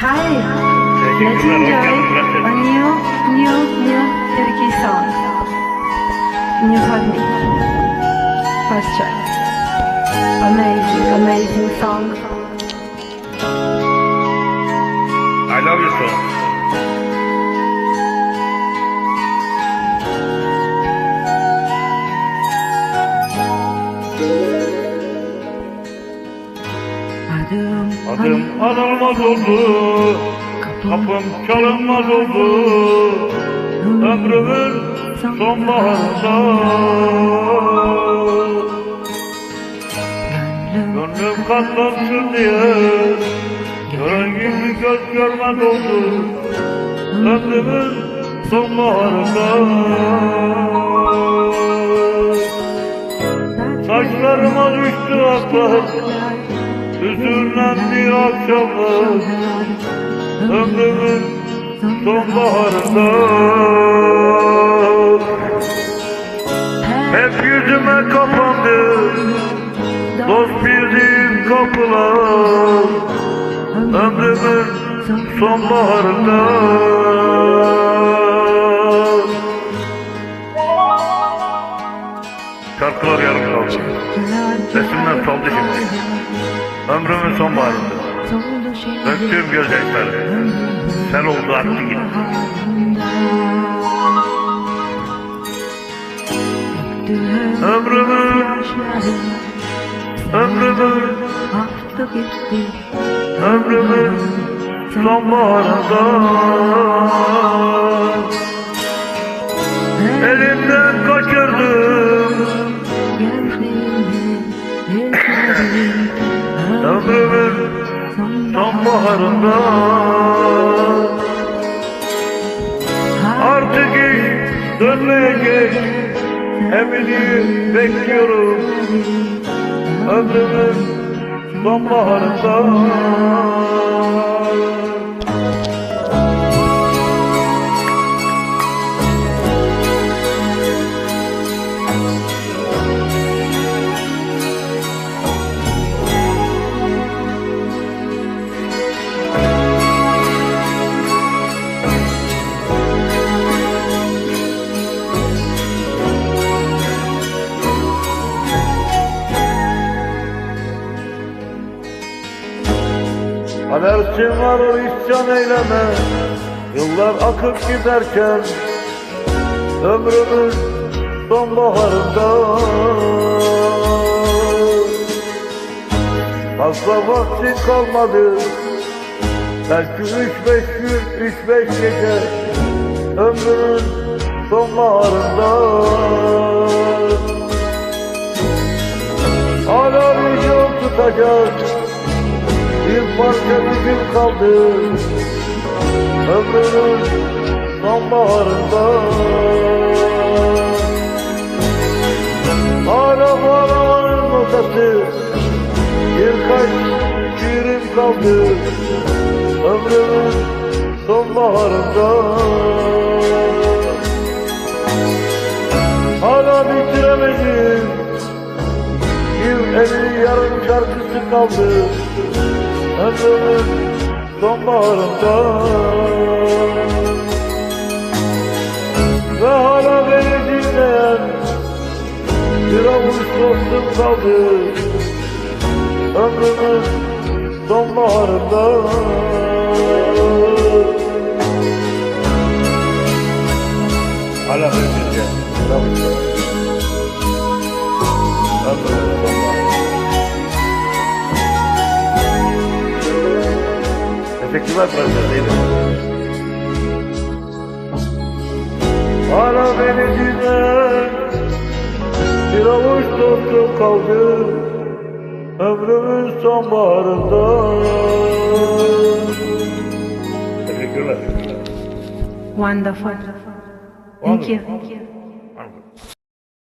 Hi, let's enjoy a new, new, new Turkey song. New for. First try. Amazing, amazing song. I love your song. Adım, Adım anılmaz oldu, kapım çalınmaz oldu. Ömrümün sonbaharında Gönlüm katlansın diye. Gören gibi göz görmez oldu. Ömrümün sonbaharında Saçlarıma düştü aklar Hüzünlendi akşamlar Ömrümün sonbaharında. Hep yüzüme kapandı Dost bildiğim kapılar. Ömrümün sonbaharında Soldu şimdi Ömrümün sonbaharında. Döktüğüm gözyaşları Sel oldu aktı gitti Ömrümün Ömrümün Ömrümün sonbaharında. Elimden kaçırdım sonbaharında Artık dönmeyecek Emini bekliyorum. Ömrümün sonbaharında Var o isyan eyleme Yıllar akıp giderken Ömrümün sonbaharında. Fazla vaktin kalmadı. Belki üç beş gün, üç beş gece Ömrümün sonbaharında. Hala bir yol tutacak parça gücüm kaldı. Ömrümün sonbaharında. Bağlamanın notası Birkaç şiirim kaldı. Ömrümün sonbaharında. Hala bitiremedim Bir eli yarım şarkısı kaldı Ömrümün sonbaharında Ve hala beni dinleyen Bir avuç dostum kaldı. Ömrümün sonbaharında Hala beni dinleyen Bir avuç Ömrümün Teşekkürler Brazil. Hala beni dinler Bir avuç dostum kaldı Ömrümün sonbaharında Teşekkürler. Wonderful. Thank you.